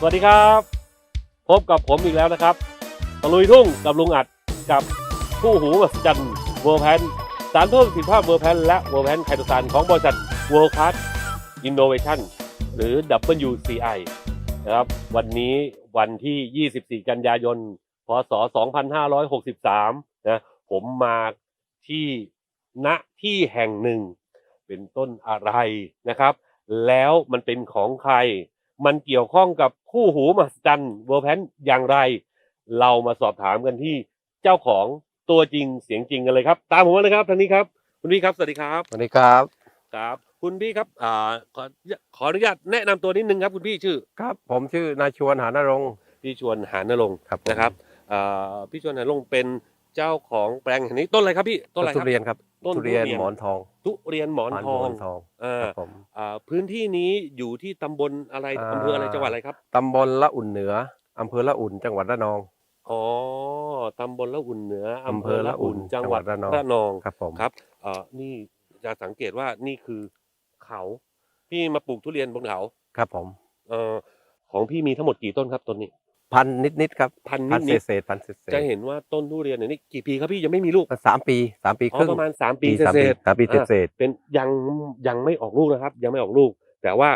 สวัสดีครับ พบกับผมอีกแล้วนะครับตะลุยทุ่งกับลุงอัดกับคู่หูมหัศจรรย์เวอร์แพนสารเพิ่มประสิทธิภาพเวอร์แพนและเวอร์แพนไคโตซานของบริษัท World Class Innovation หรือ WCI นะครับวันนี้วันที่ 24 กันยายน พศ 2563 นะ ผมมาที่ณที่แห่งหนึ่ง เป็นต้นอะไรนะครับ แล้วมันเป็นของใคร มันเกี่ยวข้องกับคู่หูมหัศจรรย์เวอร์แพนอย่างไร เรามาสอบถามกันที่เจ้าของตัวจริงเสียงจริงกันเลยครับ ตามผมมาเลยครับทางนี้ครับ คุณพี่ครับสวัสดีครับสวัสดีครับครับ คุณพี่ครับอ่าขอขออนุญาตแนะนำตัวนิดนึงครับคุณพี่ชื่อ ครับ ผมชื่อนายชวนหานรงค์พี่ชวนหานรงค์ครับผมนะครับอ่าพี่ชวนหานรงค์เป็นเจ้าของแปลงแห่งนี้ต้นอะไรครับพี่ต้นอะไรคทุรับเรียนครับ ต้นทุเรียนทุเรียนหมอนทองทุเรียนหมอนทองทองอ่าครับผมอ่าพื้นที่นี้อยู่ที่ตำบลอะไรอ่าอำเภออะไรจังหวัดอะไรครับ ตำบลละอุ่นเหนืออำเภอละอุ่นจังหวัดระนอง อ๋อ ตำบลละอุ่นเหนืออำอำเภเภออละละอุ่อุ่นนจังหวัดจังหวัดระระนนออง ง ครับผม ครับเอ่อนี่จะสังเกตว่านี่คือเขา พี่มาปลูกทุเรียนบนเขา ครับผม เอ่อของพี่มีทั้งหมดกี่ต้นครับต้นนี้ พันนิดนิดๆครับพันพันนิดเศษๆพันเศษๆจะเห็นว่าต้นทุเรียนเนี่ยนี่กี่ปีครับพี่ยังไม่มีลูกๆสามปีสามปีอ๋ครึ่งอประมาณสามปีสามเศปีษ สามปีอ่า เศษๆเป็นยังยังไม่ออกลูกนะครับ ยังไม่ออกลูก แต่ว่า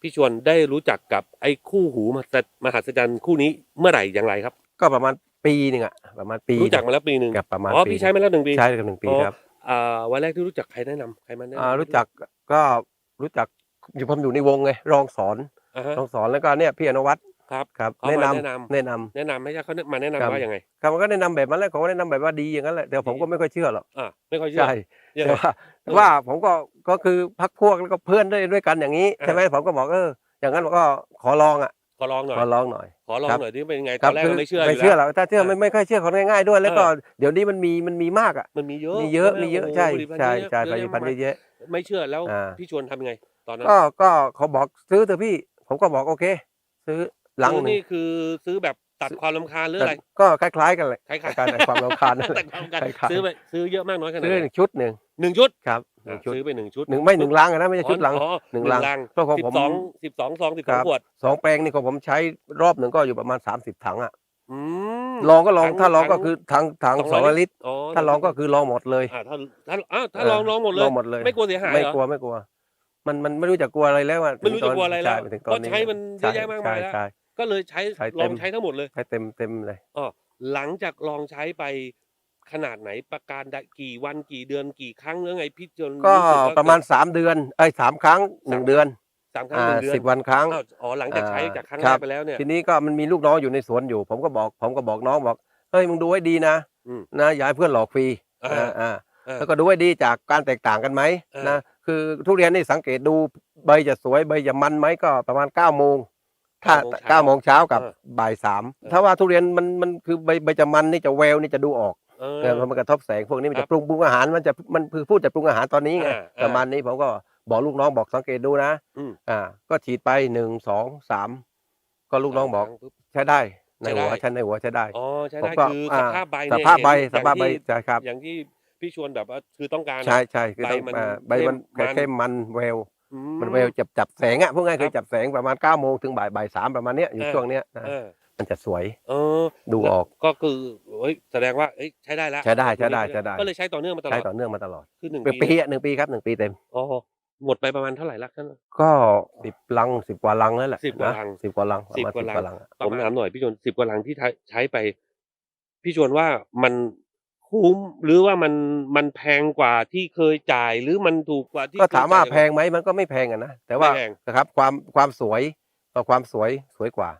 พี่ชวนได้รู้จักกับไอ้คู่หูมหัศมหัศจรรย์คู่นี้เมื่อไหร่อย่างไรครับๆก็ประมาณปีหนึ่งอะประมาณปีรู้จักมาแล้วปีหนึ่งกับประมาณอ๋อปีพี่ใช้มาแล้วหนึ่งปีใช้กันหนึ่งปีอ๋อครับอ่าวันแรกที่รู้จักใครแนะนำใครมาแนะนำอ่ารู้จักก็รู้จักอยู่ผมอยู่ในวงไงรองสอนอ่าฮะรองสอนแล้วก็เนี่ยพี่อนุวัฒน์ ครับครับเขาแนะมานำแนะนำ แนะนำ แนะนำไม่ใช่เขามาแนะนำครับ ว่ายังไงครับมันก็แนะนำแบบนั้นแหละเขาก็แนะนำแบบว่าดีอย่างนั้นแหละแต่ผมก็ไม่ค่อยเชื่อหรอกอ่าไม่ค่อยเชื่อใช่ยังแต่ไง ว่าแต่ว่าผมก็ก็คือพักพวกแล้วก็เพื่อนด้วยด้วยกันอย่างนี้อ่า ใช่ไหมผมก็บอกเอออย่างนั้นผมก็ขอลองอะขอลองหน่อยขอลองหน่อย ขอลองครับ หน่อยที่เป็นยังไงคตอนแรกคืก็ไม่เชื่ออไม่ยู่เชื่อหแล้วรอกถ้าเชื่อเออไม่ไม่ค่อยเชื่อคนง่ายๆด้วยแล้วก็เออเดี๋ยวนี้มันมีมันมีมากอะมันมีเยอะมีเยอะใช่ไหมีเยอะโโหใช่ผลิตภัณฑ์ใช่เยอะใช่ผเยลิตอะภัณฑ์มากเยอะไม่เชื่อแล้วอ่า พี่ชวนทำยังไง ตอนนั้นๆก็ก็เขาบอกซื้อเถอะพี่ ผมก็บอกโอเค ซื้อ ลังซื้อหนึ่นี่งคือซื้อแบบตัดความรำคาญหรืออะไร ก็คล้ายๆกันเลยคล้ายๆการตัดความรำคาญนั่นแหตัละดความรำคาญคล้ายๆซื้อไปซื้อเยอะมากน้อยขนาดซื้อไหหนนึ่งชุดหนึ่งหนึ่งชุดครับหนึ่อะงชุดซื้อไปหนึ่งชุดหนึ่งไม่หนึ่งลังอะนะไม่ใช่ชุดลัง อ๋อหนึ่งหลันึ่งงลังเพราะของสิผมบสองสิบสองซองสิบคสองรับขวดสองแปลงนี่ของผมใช้รอบหนึ่งก็อยู่ประมาณ 30 ถังอะอืม ลองก็ลองถังถ้าลองก็ถังคือถังถังสสอองงร้อย ลิตรอ๋อถ้าลองก็คือลองหมดเลยอ่าถ้าถ้าอ้าวถ้าเออลองลองหมดเลยลองหมดเลยไม่กลัวเสียหายไม่เหรอกลัวไม่กลัว มันมันไม่รู้จะกลัวอะไรแล้วอะไม่รู้จะกลัวอะไรแล้วใช่ถึงตอนนี้ก็ใช้มันเยอะแยะมากมายแล้ว ใช่ ก็เลยใช้ใช้ลเต็องมใช้ทั้งหมดเลยใช่เต็มเต็มเลย อ๋อหลังจากลองใช้ไปขนาดไหนประการใดกี่วันกี่เดือนกี่ครั้งหรือไงพี่จนก็สึว่ประมาณ 3 เดือนเอ้ยสามครั้งหนึ่งเดือนสามครั้งอ่าหนึ่งเดือนสิบวันครั้ง อ้าวอ๋อหลังจากใช้อ่าจากครั้งคแรรักบ ไปแล้วเนี่ย ทีนี้ก็มันมีลูกน้องอยู่ในสวนอยู่ ผมก็บอกผมก็บอกน้องบอกเฮ้ยมึงดูให้ดีนะอืมนะอย่าให้เพื่อนหลอกฟรีอ่า อ่าอ่าเออ แล้วก็ดูให้ดีจากการแตกต่างกันไหมเออ นะคือทุเรียนนี่สังเกตดูใบจะสวยใบจะมันไหมก็ประมาณ9ก้าโมง ถ้าเก้าโมงเช้ากับเออบ่ายสามเออถ้าว่าทุเรียนมันมันคือใบใบจะมันนี่จะแววนี่จะดูออกเออเออมันกระทบแสงพวกนี้มันครัจะบปรุงปรุงอาหารมันจะมันคือพูดจะปรุงอาหารตอนนี้ไงอ่าอ่าประมาณนี้ผมก็บอกลูกน้องบอกสังเกตดูนะอืมอ่า ก็ฉีดไปหนึ่งสองสามก็ลูกน้องบอกครั้ปุ๊บใช้ได้ในใช้ได้หัวใช้ในหัวใช้ได้อ๋อใช้ผมได้ก็คือสอ่าภาพใบสเนี่ยภาพใบเห็นสภาพใบอย่งที่ใช่ครับ อย่างที่พี่ชวนแบบว่าคือต้องการใช่ใช่คือต้องใบมันอ่าใบมันเข้มมันเข้มมันแววอื มันแววจับจับแสงอะพวกง่ายครัคือบจับแสงประมาณ9ก้าโมงถึงบ่ายบ่ายสามประมาณเนี้ยอยู่เออช่วงเนี้ยนะเออมันจะสวย เออ ดูออกก็คือเฮ้ยแสดงว่าเอ้ยใช้ได้แล้วใช้ได้ใช้ได้ใช้ได้ก็เลยใช้ต่อเนื่องมาตลอใช้ดต่อเนื่องมาตลอดคือหนึ่งเป็นปีปีอะหนึ่งปีครับหนึ่งปีเต็มอ๋อหมดไปประมาณเท่าไหร่ละท่านก็สิบลังสิบกว่าลังแล้วแหละสิบกว่านะลังสิบกว่าลังสิบประมาณกว่าลังอะผมถามหน่อยพี่ชวนสิบกว่าลังที่ใช้ใช้ไป พี่ชวนว่ามัน คุ้มหรือว่ามันมันแพงกว่าที่เคยจ่ายหรือมันถูกกว่าที่ก็ถามว่าเคยจ่ยแพงไหมมันก็ไม่แพงอะนะแต่ว่าไม่แพงนะครับความความสวยก็ความสวยสวยกว่า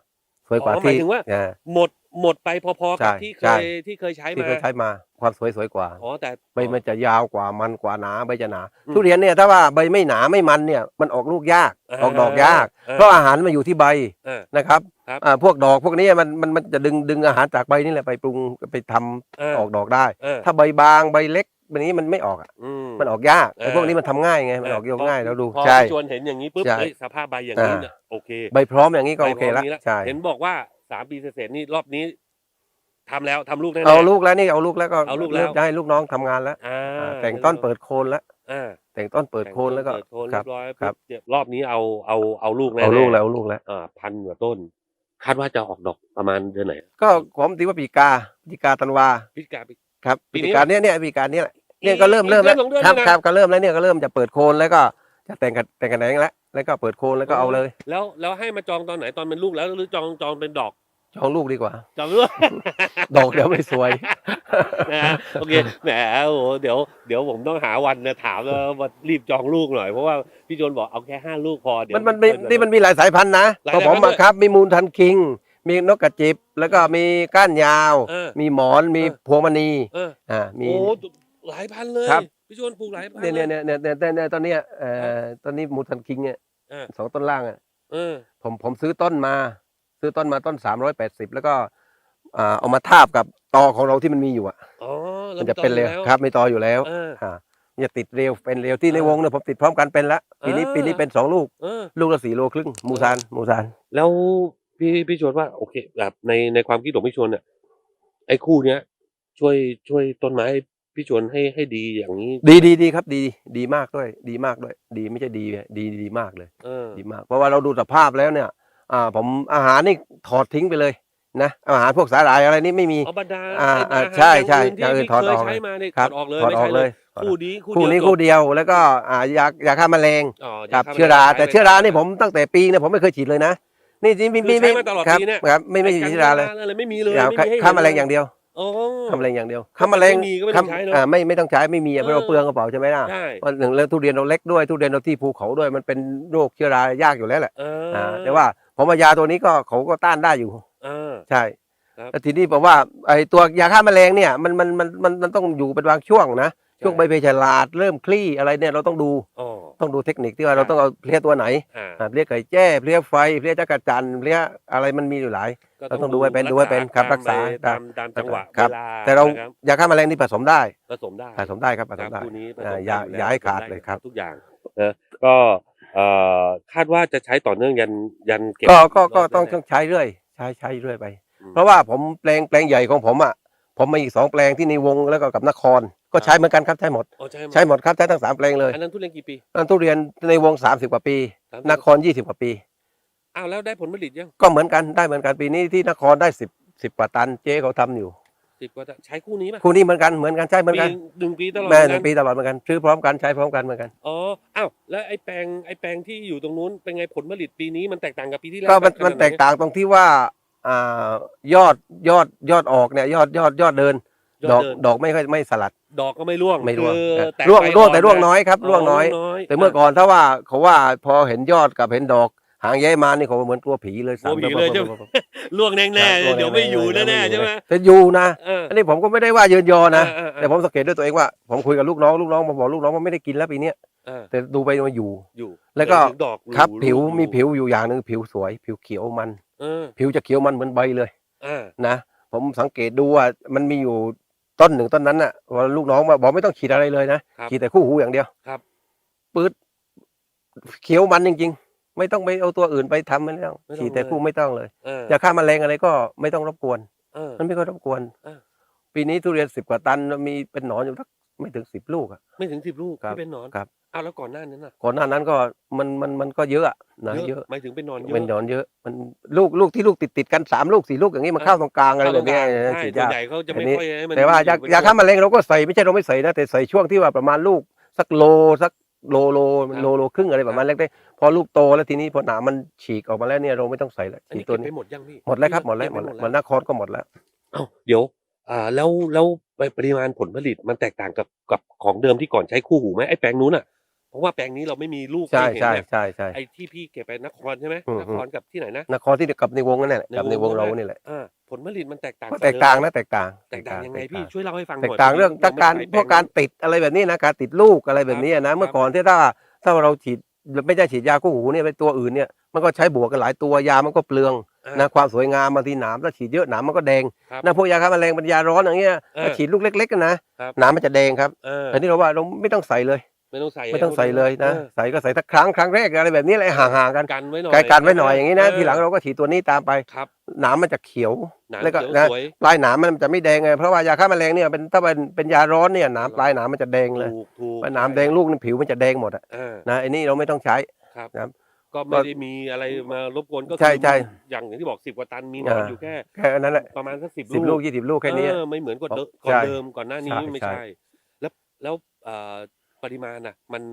สวยกว่าอ๋อหมายที่ถึงว่าอ่าหมด หมดไปพอๆใช่กับที่เคใช่ ยที่เคยใช้ที่มา เคยใช้มาความสวยสวยกว่า อ๋อแต่ ใบมันจะยาวกว่ามันกว่าหนาใบจะหนา อืมทุเรียนเนี่ยถ้าว่าใบไม่หนาไม่มันเนี่ยมันออกลูกยากอ่าออกดอกยาก อ่า เพราะอาหารมันอยู่ที่ใบเออ นะครับครับ อ่าพวกดอกพวกนี้มันมันมันจะดึงดึงอาหารจากใบนี่แหละไปปรุงไปทำเออออกดอกได้ เออถ้าใบบางใบเล็กแบบนี้มันไม่ออกอะอืมมันออกยากเออไอ้พวกนี้มันทำง่ายไงมันออกยกง่ายแล้วดูพอใช่ พี่ชวนเห็นอย่างนี้ปุ๊บใช่เฮ้ยสภาพใบอย่างนี้อ่าเนี่ยโอเค ใบพร้อมอย่างนี้ก็โอเคใบพร้ละมนี้ใช่ เห็นบอกว่า สามปีเศษๆนี่รอบนี้ทำแล้วทำลูกแน่ๆ เอาลูกแล้วนี่เอาลูกแล้วก็เอาลูกแล้ว ริ่มจะให้ลูกน้องทำงานแล้วอ่าอ่าแต่งต้นเปิดโคนแล้วเอ่าแต่งต้นเปิดโคนแล้วก็เปิดโคนคเรีรัยบร้อยครับปุ๊เนี่ยรอบนี้เอาเอาเอาลูกแน่ๆเอาลูกแล้วเอาลูกแล้ว อ่าพันกว่าต้น คาดว่าจะออกดอกประมาณเดือนไหนก็ผมตีว่าปีกาปีกาธันวาพฤศจิกาปีครับปีปีนี้กาเนี้ยเนี่ยปีกาเนี้ยแหละเนี่ยอีกก็เริ่มอีกเริ่มแล้วเดือนสองเดือนครับเนี่ยนะครับก็เริ่มแล้วเนี่ยก็เริ่มจะเปิดโคนแล้วก็จะแต่งกันแต่งกันแหนงแล้วแล้วก็เปิดโคนแล้วก็เอาเลย แล้วแล้วให้มาจองตอนไหนตอนเป็นลูกแล้วหรือจองจองเป็นดอก จองลูกดีกว่า จองด้วย ดอกเดี๋ยวไม่สวย นะฮะโอเคแหมโอ้โหเดี๋ยวเดี๋ยวผมต้องหาวันนะถามแล้วว่ารีบจองลูกหน่อยเพราะว่าพี่โจนบอกเอาแค่ห้าลูกพอเดี๋ยวมันมันมีนี่มันมีหลายสายพันธุ์นะหลายก็สายผพันมธุ์ด้วยอะครับ มีมูลทันคิง มีนกกระจิบ แล้วก็มีก้านยาว เออมีหมอนมีเออพวงมณีเอออ่ามี โอ้หลายพันเลยครับ พี่โจนปลูกหลายพันเนี่ยเลเนี่ยยเนี่ยเนี่ยเนี่ยเนี่ยตอนเนี้ยเอ่อตอนนี้มูลทันคิงเนี่ยเออ สองต้นล่างอะเออผมผมซื้อต้นมา ซื้อต้นมาต้นสามร้อยแปดสิบแล้วก็อ่าเอามาทาบกับตอของเราที่มันมีอยู่อะอ๋อแล้มัวนจะเป็นเร็วต่ออยู่แล้ครับไม่ตออยู่แล้วเอออ่ามันจะติดเร็วเป็นเร็วที่ในเออวงเนี่ยผมติดพร้อมกันเป็นละปีนี้เออปีนี้เป็นสองลูกเออลูกละสี่โลครึ่งมูซานมูซานแล้วพี่พี่ชวนว่าโอเคแบบในในความคิดของพี่ชวนเนี่ยไอ้คู่เนี้ยช่วยช่วยต้นไม้พี่ชวนให้ให้ดีอย่างนี้ ดีดีดีครับ ดีดีมากด้วย ดีมากด้วย ดีไม่ใช่ดีดีดีมากเลยเออดีมาก เพราะว่าเราดูสภาพแล้วเนี่ย อ่าผมอาหารนี่ถอดทิ้งไปเลยนะอาหารพวกสาหร่ายอะไรนี่ไม่มีเอาบรรดาอ่าไอ้อ่าอาหารใช่ใช่อย่างอย่างอื่อื่นนถอดที่ออกเคยใช้มาเนี่ยคถรัอบดออกเลยถอดไม่ออใช่กเลเลยยคู่นี้คู่นี้เดียวคู่เดียวแล้วก็อ่ายายาฆ่าแมลงอ๋อกับฆ่าเชื้อราแมลงแต่เชื้อรานี่ผมตั้งแต่ปีเนี่ยผมไม่เคยฉีดเลยนะนี่จริงๆคือไม่ใช้มาตลอดครับปีเนี่ยครับไม่ไม่ฉีดเชื้อราเลยอะไรไม่มีเลยครับไม่มีให้ฆ่าแมลงเห็นอย่างเดียวโอ้ฆ่าแมลงอย่างเดียวฆ่าแมลงไม่มีก็ไม่ต้องใช้เนอะอ่าไม่ไม่ต้องใช้ไม่มีอะเพราะเราเออเปลืองกระเป๋าใช่ไหมล่ะใช่วันหนึ่งแล้วทุเรียนเราเล็กด้วยทุเรียนเราที่ภูเขาด้วยมันเป็นโรคเชื้อรายากอยู่แล้วแหละเอออ่าแต่ว่า ผมว่ายาตัวนี้ก็เขาก็ต้านได้อยู่ เออ ใช่ครับ แล้วทีนี้บอกว่าไอ้ตัวยาฆ่าแมลงเนี่ยมันมันมันมันมันต้องอยู่เป็นบางช่วงนะช่วงใบเพชรลาดเริ่มคลี่อะไรเนี่ยเราต้องดูอ๋อ ต้องดูเทคนิคที่ว่าเราต้องเอาเพลี้ยตัวไหนอ่า อ่าเพลี้ยไก่แจ้เพลี้ยไฟเพลี้ยจักรจันทร์เพลี้ยอะไรมันมีอยู่หลายก็เราต้องดูให้เป็นดูให้เป็นครับรักษาตามตามจังหวะครับเวลาแต่เรานะครับยาฆ่าแมลงนี่ผสมได้ผสมได้ผสมได้ครับผคสรัมบได้ คู่นี้ผสมอ่าได้อย่าแล้วอย่าให้ขาดผสมเลยครับ ทุกอย่างนะก็ เอ่อคาดว่าจะใช้ต่อเนื่องยันยันเก็บก็ก็ก็รบต้องแรต้องใช้เรื่อยใช้ใช้เรื่อยไปอืมเพราะว่าผมแปลงแปลงใหญ่ของผมอะผมมีอีกสองแปลงที่ในวงแล้วก็กับนคร ก็ใช้เหมือนกันครับใช้หมด อ๋อใช่ใช้หมดครับใช้ทั้งสามแปลงเลยอันนั้นทุเรียนกี่ปี นั่นทุเรียนในวงสามสิบกว่าปีสามนครยี่สิบกว่าปี อ้าวแล้วได้ผลผลิตยังก็เหมือนกันได้เหมือนกันปีนี้ที่นครได้สิบสิบกว่าตันเจ๊เขาทำอยู่ สิบกว่าใช้คู่นี้ป่ะคู่นี้เหมือนกันเหมือนกันใช้เหมือนกันปีหนึ่งปีตลอดแม่หเหมืนึ่องนปีกันตลอดเหมือนกันซื้อพร้อมกันใช้พร้อมกันเหมือนกันอ๋ออ้าวแล้วไอ้แปลงไอ้แปลงที่อยู่ตรงนู้นเป็นไงผลผลิตปีนี้มันแตกต่างกับปีที่แล้วก็มันขนาดไหมันแตกต่างตรงที่ว่าอ่ายอดยอดยอดออกเนี่ยยอดยอดยอดเดินยดออดกเดินดอกไม่ค่อยไม่สลัด ดอกก็ไม่ร่วงไม่ร่วงคือครับแตกร่วงใบร่วงอ่อนแต่ร่วงนะน้อยครับร่วงน้อย แต่เมื่อก่อนถ้าว่าเขาว่าพอเห็นยอดกับเห็นดอก หางแย้มานี่เขาเหมือนกลัวผีเลยกลัวผีเลยใช่ไหมครับร่วงแน่ๆเดี๋ยวไม่อยู่แน่ๆใช่ไหมแต่อยู่นะเอออันนี้ผมก็ไม่ได้ว่าเยินยอนะเออเออแต่ผมสังเกตด้วยตัวเองว่าผมคุยกับลูกน้องลูกน้องมาบอกลูกน้องว่าไม่ได้กินแล้วปีเนี้ยเออแต่ดูไปมาอยู่อยู่ แล้วก็จนถึงดอกครับรูผิวรูมีผิวอยู่อย่างหนึ่งผิวสวย ผิวเขียวมันเออผิวจะเขียวมันเหมือนใบเลยอ่านะผมสังเกตดูว่ามันมีอยู่ต้นหนึ่งต้นนั้นน่ะว่าลูกน้องมาบอกไม่ต้องฉีดอะไรเลยนะครับฉีดแต่คู่หูอย่างเดียวครับปื๊ดเขียวมันจริงๆ ไม่ต้องไปเอาตัวอื่นไปทำไม่ต้องไม่ต้องฉีดแต่เลยคู่ไม่ต้องเลยเออยาฆ่าแมลงอะไรก็ไม่ต้องรบกวน เออ มันไม่ค่อยรบกวนอ่าปีนี้ทุเรียนสิบกว่าตันมีเป็นหนอนอยู่ทักไม่ถึงสิบลูกอะ ไม่ถึงสิบลูกครับ ที่เป็นหนอนครับ อ้าวแล้วก่อนหน้านั้นน่ะก่อนหน้านั้นก็มันมันมันก็เยอะอะนะเยอะ หมายถึงเป็นหนอนเยอะเป็นหนอนเยอะ มันลูกลูกที่ลูกติดติดๆกันสามลูกสี่ลูกอย่างนี้มันเข้าตรงกลางอะไรแบบเนี้ยใช่ฉีดส่วนยากใหญ่เขาจะไม่อันนี้ค่อยให้มันแต่ว่ายาเป็นยาฆ่าพวกแมลงเราก็ใส่ไม่ใช่เราไม่ใส่นะแต่ใส่ช่วงที่ว่าประมาณลูกสักโลสัก โลโลครับโลโลครึ่งอะไรประมาณครับเล็กๆพอลูกโตแล้วทีนี้พอหนามมันฉีกออกมาแล้วเนี่ยเราไม่ต้องใส่แล้วอันฉีนี้กตัวเก็บนี้ไปหมดยังพี่หมดแล้วครับหมดแล้วเก็หมดไปแล้วเหมือนนครก็หมดแล้ว เอ้าเดี๋ยว อ่าแล้วแล้วปริมาณผลผลิตมันแตกต่างกับกับของเดิมที่ก่อนใช้คู่หูไหมไอ้แปลงนู้นอะเพราะว่าแปลงนี้เราไม่มีลูกใช่ห้เห็นใช่เนี่ยใช่ใช่ ไอ้ที่พี่เก็บไปนครใช่ไหมอืม นครกับที่ไหนนะ นครที่กับในวงนั่นแหละในกับในวงวงเราใช่ไหมนี่แหละ อ่า ผลผลิตมันแตกต่างก็บแตกต่างเดิมนะแตกต่างแตกต่างยังไงพี่แตกช่วยเล่าให้ฟังหแตน่กอยต่างเรื่องพถ้าการไม่พวกการติดอะไรแบบนี้นะการติดลูกอะไรแบบนี้นะ เมื่อก่อนที่ถ้าถ้าเราฉีดไม่ได้ฉีดยาคู่หูเนี่ยไปตัวอื่นเนี่ยมันก็ใช้บวกกันหลายตัวยามันก็เปลืองอ่านะความสวยงามบางทีหนามถ้าฉีดเยอะหนามมันก็แดงครับนะพวกยาฆ่าแมลงเป็นยาร้อนอย่างเงี้ยเออถ้าฉีดลูกเล็กๆกันนะครับหนามมันจะแดงครับเออแต่นี่เราว่าเราไม่ต้องใส่เลย ไม่ต้องใส่ไม่ต้องใส่เลยนะออใส่ก็ใส่สักครั้งครั้งแรกอะไรแบบนี้แหละห่างๆกันกันไว้หน่อยไกลกันไว้หน่อยอย่างนี้นะเทีหลังเราก็ฉีดตัวนี้ตามไปครับหนามมันจะเขียวหนังแล้วก็เขียวนะสวยปลายหนามมันจะไม่แดงไงเพราะว่ายาฆ่าแมลงเนี่ยเป็นถ้าเป็นเป็นยาร้อนเนี่ยหนามปลายหนามมันจะแดงเลยถูกถูกเพราะหนามแดงลูกนี่ผิวมันจะแดงหมดอะอ่านะไอ้นี่เราไม่ต้องใช้ครับครับก็ไม่ได้มีอะไรมารบกวนก็ใช่คือใช่อย่างอย่างที่บอกสิบกว่าตันมีหนอนอ่าอยู่แค่แค่นั้นแหละประมาณสักสิบสิบลูกยี่สิบลูกแค่นี้เออไม่เหมือนกว่าเดิมใช่ก่อนเดิมก่อนหน้านี้ใช่ไม่ใช่ใช่ แล้วแล้วเอ่อ ปริมาณน่ะมัน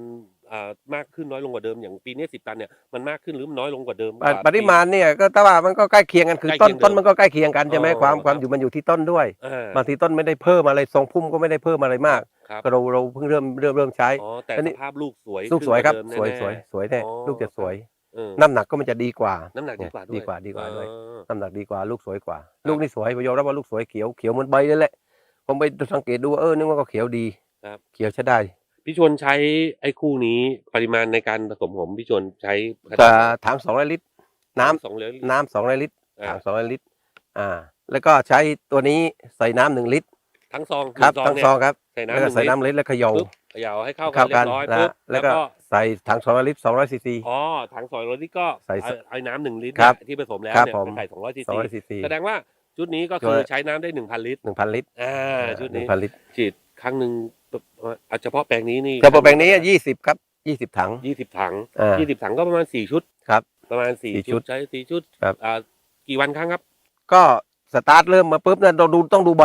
เอ่อมากขึ้นน้อยลงกว่าเดิมอย่างปีนี้สิบตันเนี่ยมันมากขึ้นหรือมันน้อยลงกว่าเดิมปริปริมาณเนี่ยก็แต่ว่ามันก็ใกล้เคียงกันคือใกล้ต้นเคียงเดิมต้นมันก็ใกล้เคียงกันใช่ไหมอ๋อความความครับอยู่มันอยู่ที่ต้นด้วยอ่าบางทีต้นไม่ได้เพิ่มอะไรทรงพุ่มก็ไม่ได้เพิ่มอะไรมากครับก็เราเราเพิ่งเริ่มเริ่มเริ่มใช้อ๋อแต่อันนี้สภาพลูกสวยลูกสวยครับขึ้นกาสวยเดิมสวยแน่ๆสวยแน่อ๋อลูกจะสวยเออน้ำหนักก็มันจะดีกว่า น้ำหนักดีกว่าด้วยดีกว่าดีกว่าด้วยเออน้ำหนักดีกว่าลูกสวยกว่า ลูกนี่สวยผมยอมรับว่าลูกสวยเขียวเขียวเหมือนใบเลยแหละผมไปสังเกตดูว่าเออนึกว่าก็เขียวดีครับเขียวใช้ได้ พี่ชวนใช้ไอ้คู่นี้ปริมาณในการผสมผมพี่ชวนใช้แต่ถังสองร้อยลิตร น้ำสองเหลือน้ำสองร้อยลิตรอ่า ถังสองร้อยลิตร อ่า แล้วก็ใช้ตัวนี้ใส่น้ำหนึ่งลิตรทั้งซองครับหนึ่ทั้งเนี่ยซองครับใส่แล้วน้ำหก็นึ่งใส่ลิตรน้ำลิตรแล้วเขย่าปุ๊บเขย่าให้เข้ากัเข้านเรีกัยนบร้อยนะปุ๊บแล้วก็ใส่ถังสองร้อยลิตรสองร้อยซีซี อ๋อถังสองร้อยลิตรก็ใส่เอาเอาน้ำหนึ่งลิตรครับเนี่ยที่ผสมแล้วครับเนี่ยผมไปใส่สองร้อยซีสองซีร้อยซีซี แสดงว่าชุดนี้ก็คือใช้น้ำได้หนึ่งพันลิตรหนึ่งพันลิตรอ่าชุดหนึ่นี้งพันลิตร ฉีดครั้งหนึ่ง เอาเฉพาะแปลงนี้นี่กระปุกแบงนี้ยี่สิบครับยี่สิบถัง ยี่สิบถังอ่ายี่สิบถังก็ประมาณสี่ชุดครับ ประมาณสี่สี่ชุชุดดใช้สี่ชุดครับ อ่ากี่วันครั้งครับ ก็สตาร์ทเริ่มมาปุ๊บเนี่ยเราดูต้องดูใบ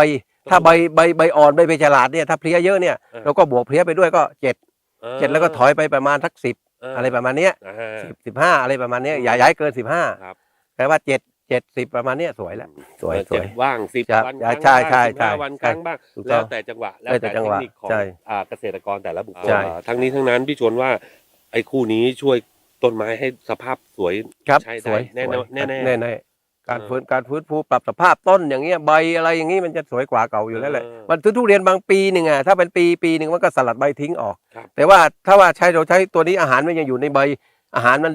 ถ้าใบใบใบอ่อนใบเพฉลาดเนี่ยถ้าเพลี้ยเยอะเนี่ยเออเราก็บวกเพลี้ยไปด้วยก็เจ็ดอ่าเจ็ดแล้วก็ถอยไปประมาณสักสิบอะไรประมาณเนี้ยอ่า สิบสิบห้าอะไรประมาณเนี้ยอืมอย่าย้ายเกินสิบห้าครับแต่ว่าเจ็ดเจ็ดสิบประมาณเนี้ยสวยแล้วสวยเออสวย เจ็ดว่างสิบครับวันครั้งใช่ใช่บ้างใช่15วันใช่ครั้งบ้างถูกต้องแล้วแต่จังหวะแล้วแล้วแต่แต่จังเทหควะนิคของใช่อ่าเกษตรกรแต่ละบุคคลใช่ อ่าทั้งนี้ทั้งนั้นพี่ชวนว่าไอ้คู่นี้ช่วยต้นไม้ให้สภาพสวย ครับใช่สวยได้แน่นอนสวยแน่ๆ แน่แน่การเออฟื้นการฟื้นฟูปรับสภาพต้นอย่างเงี้ยใบอะไรอย่างงี้มันจะสวยกว่าเก่าอยู่แล้วแหละเออมันทุเรียนบางปีหนึ่งอะถ้าเป็นปีปีหนึ่งมันก็สลัดใบทิ้งออก ครับ แต่ว่าถ้าว่าใช้เราใช้ตัวนี้อาหารมันยังอยู่ในใบอาหารมัน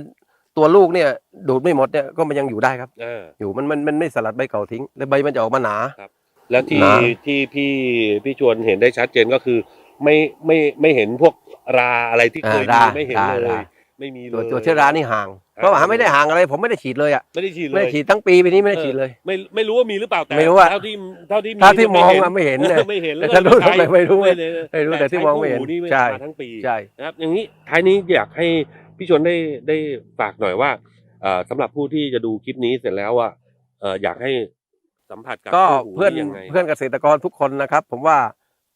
ตัวลูกเนี่ยดูดไม่หมดเนี่ยก็มันยังอยู่ได้ครับ เออ อยู่มันมันมันไม่สลัดใบเก่าทิ้งแล้วใบมันจะออกมาหนา แล้วที่นะ ที่พี่พี่ชวนเห็นได้ชัดเจนก็คือไม่ไม่ไม่เห็นพวกราอะไรที่เคยอ่ามีราไม่เห็นราเลยราไม่มีเลตัวย ตัวเชื้อรานี่ห่างเพราะว่าไม่ได้ห่างอะไร ผมไม่ได้ฉีดเลยอะไม่ได้ฉีดเลไม่ย ได้ฉีดทั้งปีปีนี้ไม่ได้ฉีดเลย ไม่ไม่รู้ว่ามีหรือเปล่าแต่ไม่รู้อะ เท่าที่เท่าที่มีถ้าที่มองเห็นอะไม่เห็นเนี่ยไม่เห็นแต่ถ้ารู้ใช้ทำไมไม่รู้ไม่เลยไม่รู้แต่ที่มองไม่เห็นใช้คู่นี่ไม่ใช่มาทั้งปีใช่ นะครับอย่างนี้ท้ายนี้อยากให้ พี่ชวนได้ได้ฝากหน่อยว่าเอ่อสำหรับผู้ที่จะดูคลิปนี้เสร็จแล้วว่าเอ่ออยากให้สัมผัสกับก็คู่หูเพื่อนยังไงเพื่อนเกษตรกรทุกคนนะครับ ผมว่า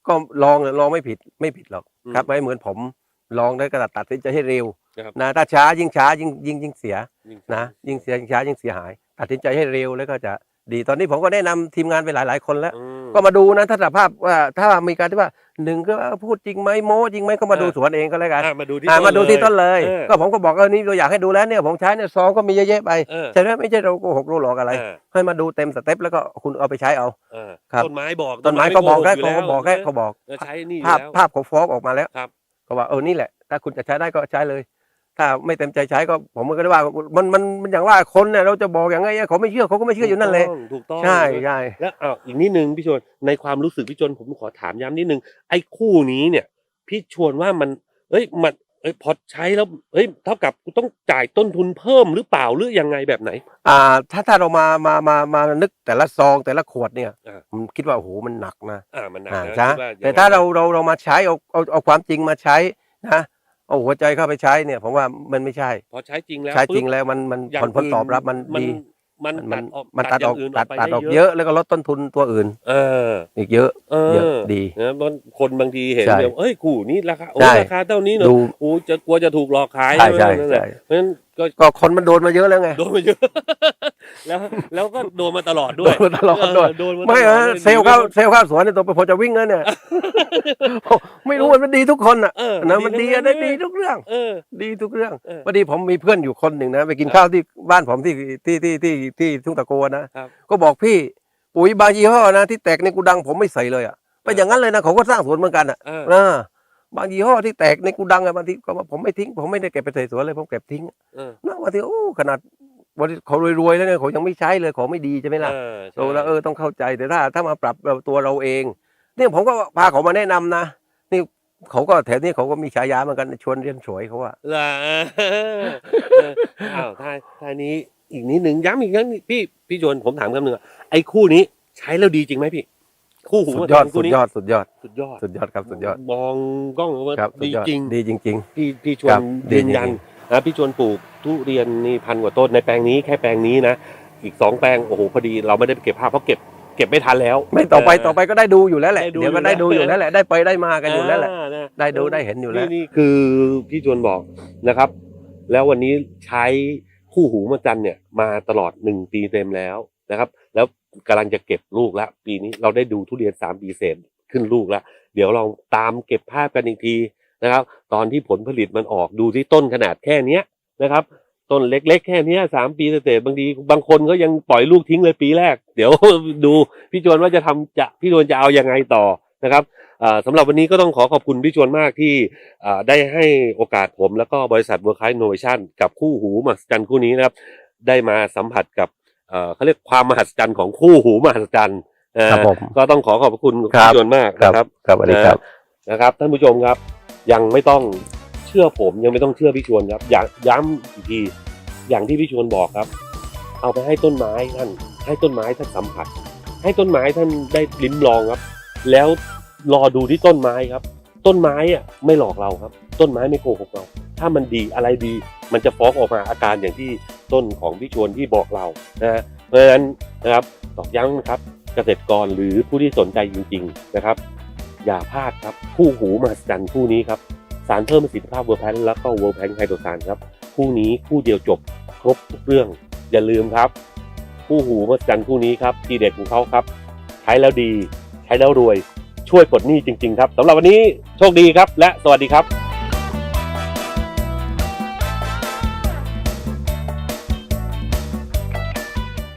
ก็ลองลองไม่ผิดไม่ผิดหรอกอืมครับไม่เหมือนผมลองได้ก็ตัดสินใจให้เร็วนะครับนะถ้าช้ายิ่งช้ายิ่งยิ่งยิ่งเสียยิ่งนะยิ่งเสียยิ่งช้ายิ่งเสียหาย ตัดสินใจให้เร็วแล้วก็จะ ดี ตอนนี้ผมก็แนะนำทีมงานไปหลาย ๆ คนแล้วอืมก็มาดูนะถ้าสภาพว่าถ้ามีการที่ว่าหนึ่งก็พูดจริงไหมโม้จริงไหมก็มาดูเออสวนเองก็แล้วกันอะมาดูที่อ่าต้นมาดูที่ต้นเลยเออก็ผมก็บอกเออนี่ตัวอย่างให้ดูแล้วเนี่ยผมใช้เนี่ยซองก็มีเยอะแยะไปเออใช่ไหมไม่ใช่เราโกหกเราหลอกอะไรเออให้มาดูเต็มสเต็ปแล้วก็คุณเอาไปใช้เอาเออครับต้นไม้บอกต้นไม้ก็บอกได้โหเขาก็บอกแค่เขาบอกเออใช้นี่อยู่ภาพแล้วภาพของฟอกออกมาแล้วครับก็ว่าเออนี่แหละ ถ้าคุณจะใช้ได้ก็ใช้เลย ถ้าไม่เต็มใจใช้ก็ผมก็ได้ว่ามันมันมันอย่างว่าคนเนี่ยเราจะบอกอย่างไงอะเขาไม่เชื่อเขาก็ไม่เชื่ออยู่นั่นแหละถูกต้องใช่ถูกต้องใช่แล้วเอาอีกนิดนึงพี่ชวนในความรู้สึกพี่ชวนผมขอถามย้ำนิดนึงไอ้คู่นี้เนี่ย พี่ชวนว่ามัน เอ้ยมันเอ้ยพอใช้แล้วเอ้ยเท่ากับกูต้องจ่ายต้นทุนเพิ่มหรือเปล่าหรือยังไงแบบไหน อ่า ถ้าถ้าเรามามามามานึกแต่ละซองแต่ละขวดเนี่ยอ่าผมคิดว่าโอ้โหมันหนักนะอ่ามันหนักอ่านะใช่คิดว่ยังไงแต่ถ้าเราเราเรามาใช้เอาเอาเอาความจริงมาใช้นะ เอาหัวใจเข้าไปใช้เนี่ยผมว่ามันไม่ใช่ พอใช้จริงแล้วใช้จริงปุ๊บแล้วมันมันย่างผลผลตอบรับมันมันดีมันมัตันดออกมันตัดออกย่างตัดไปตัดออกไเยอะแล้วก็ลดต้นทุนตัวอื่น เออ อีกเยอะเอเยอะอดีนะบางคนบางทีเห็นใช่เดี๋ยวเอ้ยคู่นี้ราคาโอ้ใช่ราคาเท่านี้เนอะดูโอ้จะกลัวจะถูกหลอกขายใช่ใช่นั่นแหละใช่เพราะฉะนั้นก็ก็คนมันโดนมาเยอะแล้วไงโดนมาเยอะ แล้วแล้วก็โดนมาตลอดด้วยโดนมาตลอดด้วยเโดนมาไม่ตเอลอดอด้วยเซลล์ข้าวเซลล์ข้าวสวนเนี่ยตัวผมจะวิ่งแล้วเนี่ย ไม่รู้มันดีทุกคนอะเออนะมันดีทั้อะงได้นั้นดีทุกเรื่องเออดีทุกเรื่องเออพอดีผมมีเพื่อนอยู่คนหนึ่งนะ ไปกินครับข้าวที่บ้านผมที่ที่ที่ที่ที่ทุ่งตะโกนะครับก็บอกพี่ปุ๋ยบางยี่ห้อนะที่แตกในกูดังผมไม่ใส่เลยอะเป็นอย่างนั้นเลยนะเขาก็สร้างสวนเหมือนกันอะเออนะบางยี่ห้อที่แตกในกูดังอะบางทีก็ว่าผมไม่ทิ้ง ผมไม่ได้เก็บไปใส่สวนเลยผมเก็บทิ้งเออนะบางทีโอ้ขนาดวันที่เขารวยๆแล้วเนี่ยเขายังไม่ใช้เลยของไม่ดีใช่ไหมล่ะเออใช่โตแล้วเออต้องเข้าใจแต่ถ้าถ้ามาปรับเราตัวเราเองเนี่ยผมก็พาเขามาแนะนำนะนี่ เขาก็แถวนี้เขาก็มีฉายาเหมือนกันชวนเรียนฉวยเขาว่าเหรออ้าวท้ายท้ายนี้อีกนิดหนึ่งย้ำอีกครั้งพี่พี่โจนผมถามคำหนึ่งอะไอ้คู่นี้ใช้แล้วดีจริงไหมพี่ คู่หูสุดยอดคู่สุดนี้ยอด สุดยอด สุดยอดสุดยอดครับสุดยอดมองกล้องว่าครับสุดีดยอดจริง ดีจริง พี่พี่ชวครันบดียืนยันจริงนะพี่ชวนปลูกทุเรียนนี่พันกว่าต้นในแปลงนี้แค่แปลงนี้นะอีกสองแปลงโอ้โหพอดีเราไม่ได้ไปเก็บภาพเพราะเก็บเก็บไม่ทันแล้วๆไม่ต่อไปต่อไปก็ได้ดูอยู่แล้วแหละได้ดูเดี๋ยวก็ได้ดูอยู่แล้วแหละได้ไปได้มากันอยู่แล้วแหละานะได้ดูได้เห็นอยู่แล้วนี่นี่คือพี่จวนบอกนะครับ แล้ววันนี้ใช้คู่หูมาจันเนี่ยมาตลอดหนึ่งปีเต็มแล้วนะครับ แล้วกำลังจะเก็บลูกแล้วปีนี้เราได้ดูทุเรียนสามปีเศษขึ้นลูกแล้วเดี๋ยวเราตามเก็บภาพกันอีกทีนะครับ ตอนที่ผลผลิตมันออกดูที่ต้นขนาดแค่เนี้ยนะครับ ต้นเล็กๆแค่เนี้ยสามปีเศษๆบางทีบางคนก็ยังปล่อยลูกทิ้งเลยปีแรก เดี๋ยวดูพี่จวนว่าจะทำจะพี่จวนจะเอายังไงต่อนะครับอ่าสำหรับวันนี้ก็ต้องขอขอบคุณพี่จวนมากที่อ่าได้ให้โอกาสผม แล้วก็บริษัท Work High Innovation กับคู่หูมหัศจรรย์คู่นี้นะครับ ได้มาสัมผัสกับเอ่อเขาเรียกความมหัศจรรย์ของคู่หูมหัศจรรย์อ่าครับผมก็ต้องขอขอบพระคุณครับพี่จวนมากครับนะครับครับสวัสดีครับนะครับ ท่านผู้ชมครับยังไม่ต้องเชื่อผมยังไม่ต้องเชื่อพี่ชวนครับ อยากย้ำอีกทีอย่างที่พี่ชวนบอกครับ เอาไปให้ต้นไม้ท่าน ให้ต้นไม้ท่านสัมผัส ให้ต้นไม้ท่านได้ลิ้มลองครับ แล้วรอดูที่ต้นไม้ครับ ต้นไม้อะไม่หลอกเราครับ ต้นไม้ไม่โกหกเรา ถ้ามันดีอะไรดี มันจะฟ้องออกมาอาการอย่างที่ต้นของพี่ชวนที่บอกเรานะฮะเพราะฉะนั้นนะครับตอกย้ำนะครับเกษตรกรหรือผู้ที่สนใจจริง ๆนะครับ อย่าพลาดครับคู่หูมหัศจรรย์คู่นี้ครับ สารเพิ่มประสิทธิภาพเวอร์แพนแล้วก็เวอร์แพนไฮโดรซานครับคู่นี้คู่เดียวจบครบทุกเรื่อง อย่าลืมครับ คู่หูมาจันคู่นี้ครับทีเด็ดของเขาครับ ใช้แล้วดี ใช้แล้วรวยช่วยปลดหนี้จริง ๆ ครับสำหรับวันนี้โชคดีครับ และสวัสดีครับ